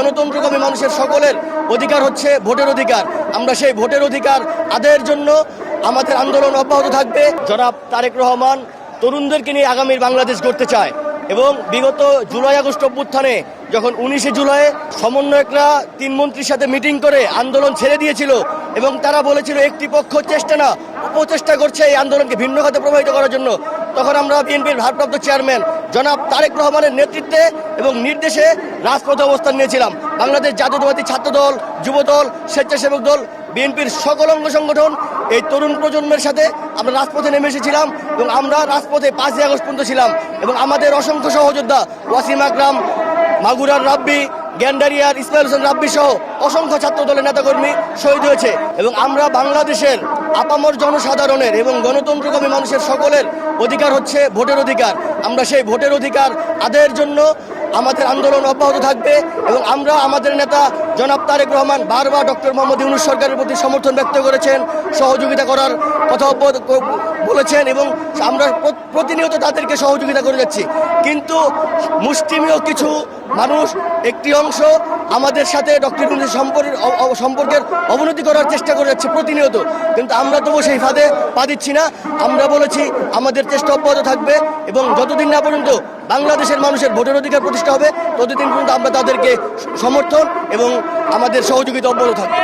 গণতন্ত্রকামী মানুষের সকলের অধিকার হচ্ছে ভোটের অধিকার। আমরা সেই ভোটের অধিকার আদায়ের জন্য আমাদের আন্দোলন অব্যাহত থাকবে। জনাব তারেক রহমান তরুণদেরকে নিয়ে আগামীর বাংলাদেশ গড়তে চায় এবং বিগত জুলাই আগস্ট অভ্যুত্থানে যখন উনিশে জুলাই সমন্বয়করা তিন মন্ত্রীর সাথে মিটিং করে আন্দোলন ছেড়ে দিয়েছিল এবং তারা বলেছিল, একটি পক্ষ চেষ্টা না উপচেষ্টা করছে এই আন্দোলনকে ভিন্ন খাতে প্রভাবিত করার জন্য। তখন আমরা বিএনপির ভারপ্রাপ্ত চেয়ারম্যান জনাব তারেক রহমানের নেতৃত্বে এবং নির্দেশে রাজপথে অবস্থান নিয়েছিলাম। বাংলাদেশ জাতীয়তাবাদী ছাত্র দল যুবদল, স্বেচ্ছাসেবক দল, বিএনপির সকল অঙ্গ সংগঠন এই তরুণ প্রজন্মের সাথে আমরা রাজপথে নেমে এসেছিলাম এবং আমরা রাজপথে পাঁচই আগস্ট পর্যন্ত ছিলাম এবং আমাদের অসংখ্য সহযোদ্ধা ওয়াসিম আকরাম, মাগুরার রাব্বি, গ্যান্ডারিয়ার ইসমাইল হোসেন রাব্বি সহ অসংখ্য ছাত্র দলের নেতাকর্মী শহীদ হয়েছে এবং আমরা বাংলাদেশের আপামর জনসাধারণের এবং গণতন্ত্রকামী মানুষের সকলের অধিকার হচ্ছে ভোটের অধিকার। আমরা সেই ভোটের অধিকার আদায়ের জন্য আমাদের আন্দোলন অব্যাহত থাকবে এবং আমরা আমাদের নেতা জনাব তারেক রহমান বারবার ডক্টর মোহাম্মদ ইউনুস সরকারের প্রতি সমর্থন ব্যক্ত করেছেন, সহযোগিতা করার কথা বলেছেন এবং আমরা প্রতিনিয়ত তাদেরকে সহযোগিতা করে যাচ্ছি। কিন্তু মুষ্টিমীয় কিছু মানুষ একটি অংশ আমাদের সাথে ডক্টর ইউনুসের সম্পর্কের সম্পর্কের অবনতি করার চেষ্টা করে যাচ্ছে প্রতিনিয়ত। কিন্তু আমরা তবু সেই ফাঁদে পা দিচ্ছি না। আমরা বলেছি আমাদের চেষ্টা অব্যাহত থাকবে এবং যতদিন না পর্যন্ত বাংলাদেশের মানুষের ভোটের অধিকার প্রতিষ্ঠা হবে, ততদিন পর্যন্ত আমরা তাদেরকে সমর্থন এবং আমাদের সহযোগিতা অব্যাহত থাকবে।